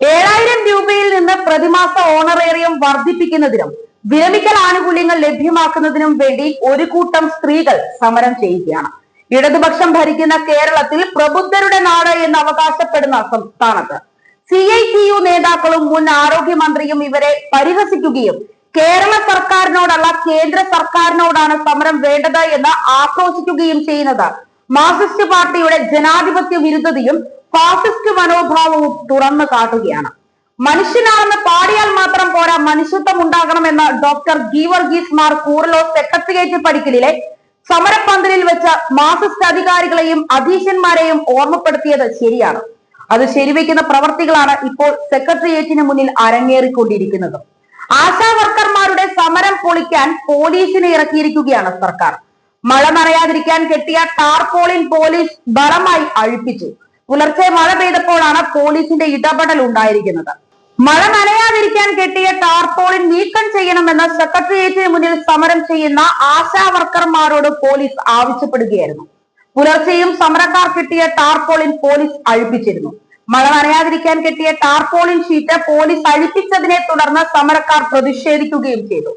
ഏഴായിരം രൂപയിൽ നിന്ന് പ്രതിമാസ ഓണറേറിയം വർദ്ധിപ്പിക്കുന്നതിനും വിരമിക്കൽ ആനുകൂല്യങ്ങൾ ലഭ്യമാക്കുന്നതിനും വേണ്ടി ഒരു കൂട്ടം സ്ത്രീകൾ സമരം ചെയ്യുകയാണ്. ഇടതുപക്ഷം ഭരിക്കുന്ന കേരളത്തിൽ പ്രബുദ്ധരുടെ നാട് എന്ന് അവകാശപ്പെടുന്ന സംസ്ഥാനത്ത്. സി ഐ ടി യു നേതാക്കളും മുൻ ആരോഗ്യമന്ത്രിയും ഇവരെ പരിഹസിക്കുകയും കേരള സർക്കാരിനോടല്ല കേന്ദ്ര സർക്കാരിനോടാണ് സമരം വേണ്ടത് എന്ന് ആക്രോശിക്കുകയും ചെയ്യുന്നത് മാർക്സിസ്റ്റ് പാർട്ടിയുടെ ജനാധിപത്യ വിരുദ്ധതയും ഫാസിസ്റ്റ് മനോഭാവവും തുറന്നു കാട്ടുകയാണ്. മനുഷ്യനാണെന്ന് പാടിയാൽ മാത്രം പോരാ മനുഷ്യത്വം ഉണ്ടാകണമെന്ന് ഡോക്ടർ ഗീവർഗീസ് മാർ കൂറലോ സെക്രട്ടേറിയറ്റ് പടിക്കലിലെ സമരപ്പന്തലിൽ വെച്ച മാർക്സിസ്റ്റ് അധികാരികളെയും അധീശന്മാരെയും ഓർമ്മപ്പെടുത്തിയത് ശരിയാണ്. അത് ശരിവെക്കുന്ന പ്രവർത്തികളാണ് ഇപ്പോൾ സെക്രട്ടേറിയറ്റിന് മുന്നിൽ അരങ്ങേറിക്കൊണ്ടിരിക്കുന്നത്. ആശാ വർക്കർമാരുടെ സമരം പൊളിക്കാൻ പോലീസിനെ ഇറക്കിയിരിക്കുകയാണ് സർക്കാർ. മഴ നനയാതിരിക്കാൻ കെട്ടിയ ടാർപോളിൻ പോലീസ് ബലമായി അഴിപ്പിച്ചു. പുലർച്ചെ മഴ പെയ്തപ്പോഴാണ് പോലീസിന്റെ ഇടപെടൽ ഉണ്ടായിരിക്കുന്നത്. മഴ നനയാതിരിക്കാൻ കെട്ടിയ ടാർപോളിൻ നീക്കം ചെയ്യണമെന്ന് സെക്രട്ടേറിയറ്റിന് മുന്നിൽ സമരം ചെയ്യുന്ന ആശാ വർക്കർമാരോട് പോലീസ് ആവശ്യപ്പെടുകയായിരുന്നു. പുലർച്ചെയും സമരക്കാർ കിട്ടിയ ടാർപോളിൻ പോലീസ് അഴിപ്പിച്ചിരുന്നു. മഴ നനയാതിരിക്കാൻ കെട്ടിയ ടാർപോളിൻ ഷീറ്റ് പോലീസ് അഴിപ്പിച്ചതിനെ തുടർന്ന് സമരക്കാർ പ്രതിഷേധിക്കുകയും ചെയ്തു.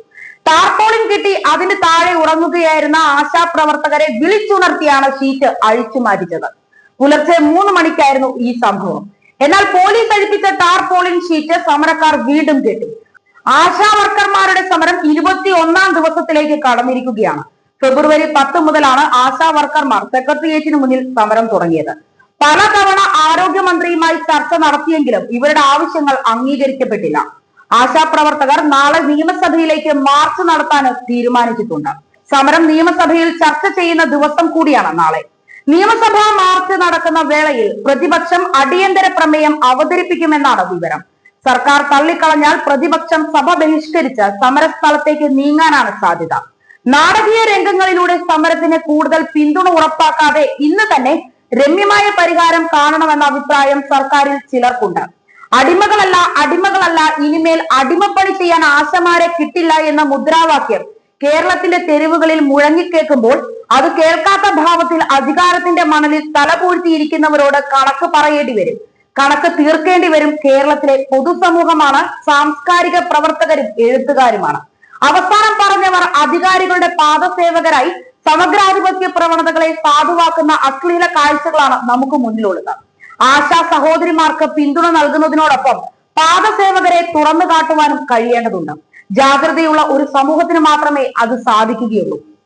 ടാർപോളിൻ കിട്ടി അതിന് താഴെ ഉറങ്ങുകയായിരുന്ന ആശാപ്രവർത്തകരെ വിളിച്ചുണർത്തിയാണ് ഷീറ്റ് അഴിച്ചു മാറ്റിച്ചത് പുലർച്ചെ മൂന്ന് മണിക്കായിരുന്നു ഈ സംഭവം. എന്നാൽ പോലീസ് അഴിപ്പിച്ച ടാർപോളിൻ ഷീറ്റ് സമരക്കാർ വീണ്ടും കെട്ടി. ആശാ വർക്കർമാരുടെ സമരം ഇരുപത്തി ഒന്നാം ദിവസത്തിലേക്ക് കടന്നിരിക്കുകയാണ്. ഫെബ്രുവരി പത്ത് മുതലാണ് ആശാ വർക്കർമാർ സെക്രട്ടേറിയറ്റിന് മുന്നിൽ സമരം തുടങ്ങിയത്. പലതവണ ആരോഗ്യമന്ത്രിയുമായി ചർച്ച നടത്തിയെങ്കിലും ഇവരുടെ ആവശ്യങ്ങൾ അംഗീകരിക്കപ്പെട്ടില്ല. ആശാപ്രവർത്തകർ നാളെ നിയമസഭയിലേക്ക് മാർച്ച് നടത്താൻ തീരുമാനിച്ചിട്ടുണ്ട്. സമരം നിയമസഭയിൽ ചർച്ച ചെയ്യുന്ന ദിവസം കൂടിയാണ് നാളെ. നിയമസഭാ മാർച്ച് നടക്കുന്ന വേളയിൽ പ്രതിപക്ഷം അടിയന്തര പ്രമേയം അവതരിപ്പിക്കുമെന്നാണ് വിവരം. സർക്കാർ തള്ളിക്കളഞ്ഞാൽ പ്രതിപക്ഷം സഭ ബഹിഷ്കരിച്ച് സമരസ്ഥലത്തേക്ക് നീങ്ങാനാണ് സാധ്യത. നാടകീയ രംഗങ്ങളിലൂടെ സമരത്തിന് കൂടുതൽ പിന്തുണ ഉറപ്പാക്കാതെ ഇന്ന് തന്നെ രമ്യമായ പരിഹാരം കാണണമെന്ന അഭിപ്രായം സർക്കാരിൽ ചിലർക്കുണ്ട്. അടിമകളല്ല അടിമകളല്ല ഇനിമേൽ അടിമപ്പണി ചെയ്യാൻ ആശമാരെ കിട്ടില്ല എന്ന മുദ്രാവാക്യം കേരളത്തിന്റെ തെരുവുകളിൽ മുഴങ്ങിക്കേൾക്കുമ്പോൾ അത് കേൾക്കാത്ത ഭാവത്തിൽ അധികാരത്തിന്റെ മണലിൽ തലപൂഴ്ത്തിയിരിക്കുന്നവരോട് കണക്ക് പറയേണ്ടി വരും. കണക്ക് തീർക്കേണ്ടി വരും കേരളത്തിലെ പൊതുസമൂഹമാണ് സാംസ്കാരിക പ്രവർത്തകരും എഴുത്തുകാരുമാണ്. അവസാനം പറഞ്ഞവർ അധികാരികളുടെ പാദസേവകരായി സമഗ്രാധിപത്യ പ്രവണതകളെ സാധുവാക്കുന്ന അശ്ലീല കാഴ്ചകളാണ് നമുക്ക് മുന്നിലുള്ളത്. ആശാ സഹോദരിമാർക്ക് പിന്തുണ നൽകുന്നതിനോടൊപ്പം പാദസേവകരെ തുറന്നു കാട്ടുവാനും കഴിയേണ്ടതുണ്ട്. ജാഗ്രതയുള്ള ഒരു സമൂഹത്തിന് മാത്രമേ അത് സാധിക്കുകയുള്ളൂ.